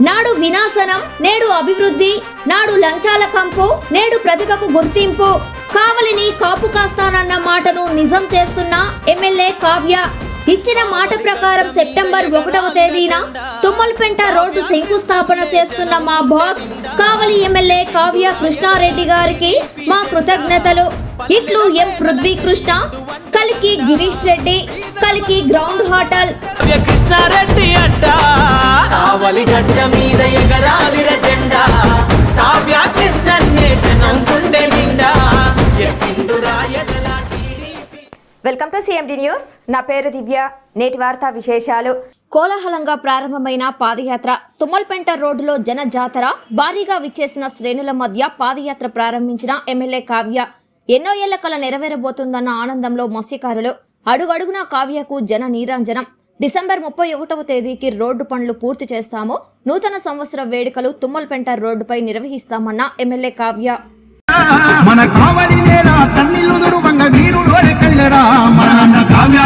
నాడు వినాశనం నేడు అభివృద్ధి నాడు లంచాల కంపు నేడు ప్రతిభకు గుర్తింపు. కావలిని కాపు కాస్తానన్న మాటను నిజం చేస్తున్న ఎమ్మెల్యే కావ్య. ఇచ్చిన మాట ప్రకారం సెప్టెంబర్ ఒకటవ తేదీన తుమ్మల్పేంట రోడ్డు శంకుస్థాపన చేస్తున్న మా బాస్ కావలి ఎమ్మెల్యే కావ్య కృష్ణారెడ్డి గారికి మా కృతజ్ఞతలు. ఇట్లు ఎం పృథ్వీ కృష్ణ కలికి గిరీష్ రెడ్డి కలికి గ్రౌండ్ హోటల్. కృష్ణారెడ్డి అడ్డ కావలి గడ్డ మీద ఎగరాలిర జెండా కావ్య కృష్ణన్నే జనం గుండె నిండా. ఎక్కిందురా ఎదల TDP. Welcome to CMD news నా పేరు దివ్య. నేటి వార్తా విశేషాలు. కోలాహలంగా ప్రారంభమైన పాదయాత్ర తుమ్మల్పెంట రోడ్డులో జన జాతర భారీగా విచ్చేసిన శ్రేణుల మధ్య పాదయాత్ర ప్రారంభించిన ఎమ్మెల్యే కావ్య ఎన్నో ఏళ్ళ కల నెరవేరబోతుందన్న ఆనందంలో మత్స్యకారులు అడుగడుగునా కావ్యకు జన నీరాంజనం. డిసెంబర్ ముప్పై ఒకటవ తేదీకి రోడ్డు పనులు పూర్తి చేస్తాము. నూతన సంవత్సర వేడుకలు తుమ్మల్పెంట రోడ్డుపై నిర్వహిస్తామన్న ఎమ్మెల్యే కావ్య. మన కావలి నేల తన్నిల్లుదురు వంగ వీరుడోరే కళ్ళరా మన అన్న కావ్య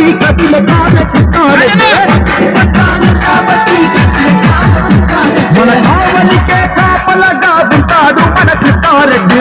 జెండా బండి కపిల మన కావలికే కాపలగా ఉంటాడు మన కృష్ణారెడ్డి.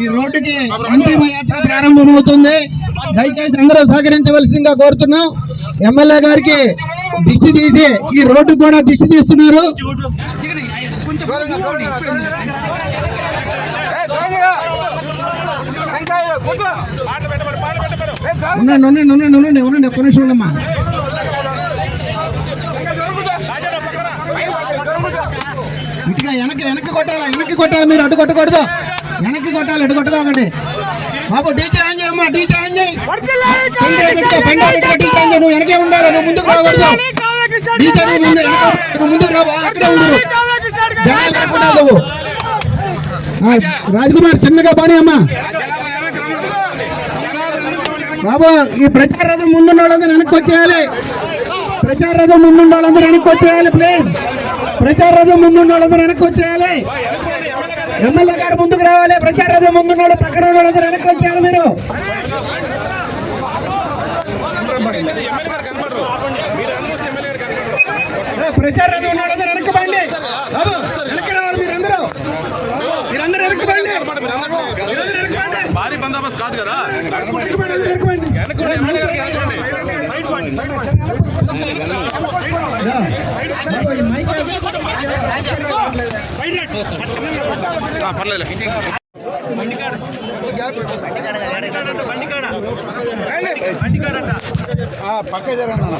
ఈ రోడ్డుకి అంతిమ యాత్ర ప్రారంభమవుతుంది. దయచేసి అందరూ సహకరించవలసిందిగా కోరుతున్నాం. ఎమ్మెల్యే గారికి దిష్టి తీసి ఈ రోడ్డు కూడా దిష్టి తీస్తున్నారు. ఉండండి ఉండండి ఉండండి ఉండండి ఉండండి ఒక్క నిమిషం ఉండమ్మా. ఇటుగా వెనక వెనక్కి కొట్టాలి? వెనక్కి కొట్టాలి మీరు? అటు కొట్టకూడదు. వెనక్కి కొట్టాలి అటు కొట్టకూడదు బాబు డీజే ఆన్ చేయమ్మా డీజే ఆన్ చేయి. డీజే ఆన్ నువ్వు వెనకే ఉండాలి నువ్వు ముందుకు రాకూడదు. డీజే నువ్వు ముందు నువ్వు ముందుకు రావు అక్కడే ఉండు. జనాలు లేకుండా నువ్వు. ఆ, రాజ్కుమార్ చిన్నగా బాని అమ్మా. బాబు ఈ ప్రచార రథం ముందున్న వాళ్ళందరూ వెనక్కి వచ్చేయాలి. ప్రచార రథం ముందున్న వాళ్ళందరూ వెనక్కి వచ్చేయాలి ప్లీజ్ ప్రచార రథం ముందున్న వాళ్ళందరూ వెనక్కి వచ్చేయాలి. ఎమ్మెల్యే గారు ముందుకు రావాలి. ప్రచార రథం ముందున్న వాళ్ళు పక్కన ఉన్న వాళ్ళందరూ వెనక్కి వచ్చేయాలి మీరు. ప్రచార రథం ఉన్న వాళ్ళందరూ వెనక్కి పండి. వెనక్కి రావాలి మీరందరూ. మీరందరూ వెనక్కి పండి. మీరందరూ వెనక్కి పండి భారీ బందోబస్తు కాదు కదా వెనక్కి పర్లేదు పక్క జరగనా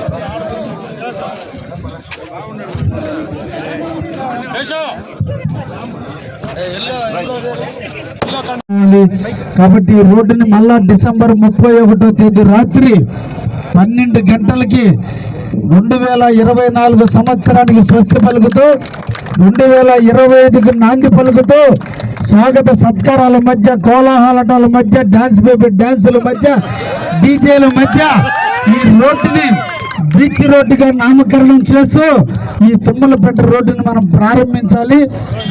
కాబట్టి రోడ్డుని మళ్ళా డిసెంబర్ ముప్పై ఒకటో తేదీ రాత్రి పన్నెండు గంటలకి రెండు వేల ఇరవై నాలుగు సంవత్సరానికి స్వస్తి పలుకుతూ రెండు వేల ఇరవై ఐదుకి నాంది పలుకుతూ స్వాగత సత్కారాల మధ్య కోలాహలటాల మధ్య డాన్స్ బేబీ డాన్సుల మధ్య డీజేల మధ్య ఈ రోడ్డుని బీచ్ రోడ్డుగా నామకరణం చేస్తూ ఈ తుమ్మలపేట రోడ్డును మనం ప్రారంభించాలి.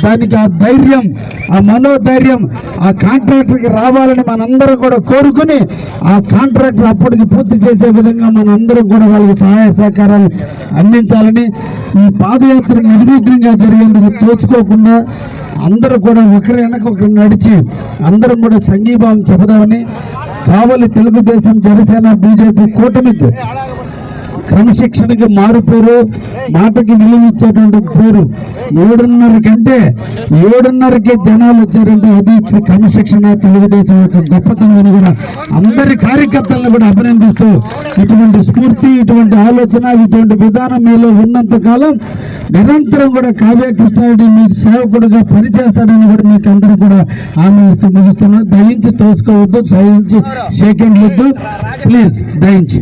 దానికి ఆ ధైర్యం ఆ మనోధైర్యం ఆ కాంట్రాక్టర్కి రావాలని మనందరం కూడా కోరుకుని ఆ కాంట్రాక్టర్ అప్పటికి పూర్తి చేసే విధంగా మనందరం కూడా వాళ్ళకి సహాయ సహకారాలు అందించాలని ఈ పాదయాత్ర నిర్విఘ్నంగా జరిగేందుకు తోచుకోకుండా అందరూ కూడా ఒకరి వెనక ఒకరు నడిచి అందరం కూడా సంఘీభావం చెబుదామని కావలి తెలుగుదేశం జనసేన బీజేపీ కూటమికి క్రమశిక్షణకి మారు పేరు మాటకి విలువ ఇచ్చేటువంటి పేరు. ఏడున్నర కంటే ఏడున్నరకి జనాలు వచ్చారంటే అది క్రమశిక్షణ తెలుగుదేశం యొక్క గొప్పతనం అని కూడా అందరి కార్యకర్తలను కూడా అభినందిస్తూ ఇటువంటి స్ఫూర్తి ఇటువంటి ఆలోచన ఇటువంటి విధానం మీలో ఉన్నంత కాలం నిరంతరం కూడా కావ్య కృష్ణారెడ్డి మీ సేవకుడుగా పనిచేస్తాడని కూడా మీకు అందరూ కూడా హామీ ఇస్తూ దయించి తోసుకోవద్దు దయించి షేక్ హ్యాండ్ వద్దు. ప్లీజ్ దయించి.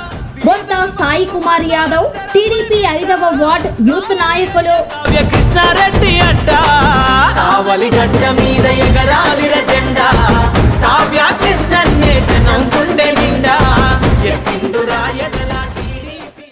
బొంత సాయి కుమార్ యాదవ్ టీడీపీ ఐదవ వార్డ్ యూత్ నాయకులు. కావ్య కృష్ణారెడ్డి అడ్డ. కావలి గడ్డ మీద ఎగరాలిర జెండా. కావ్య కృష్ణన్నే జనం గుండె నిండా ఎత్తిందు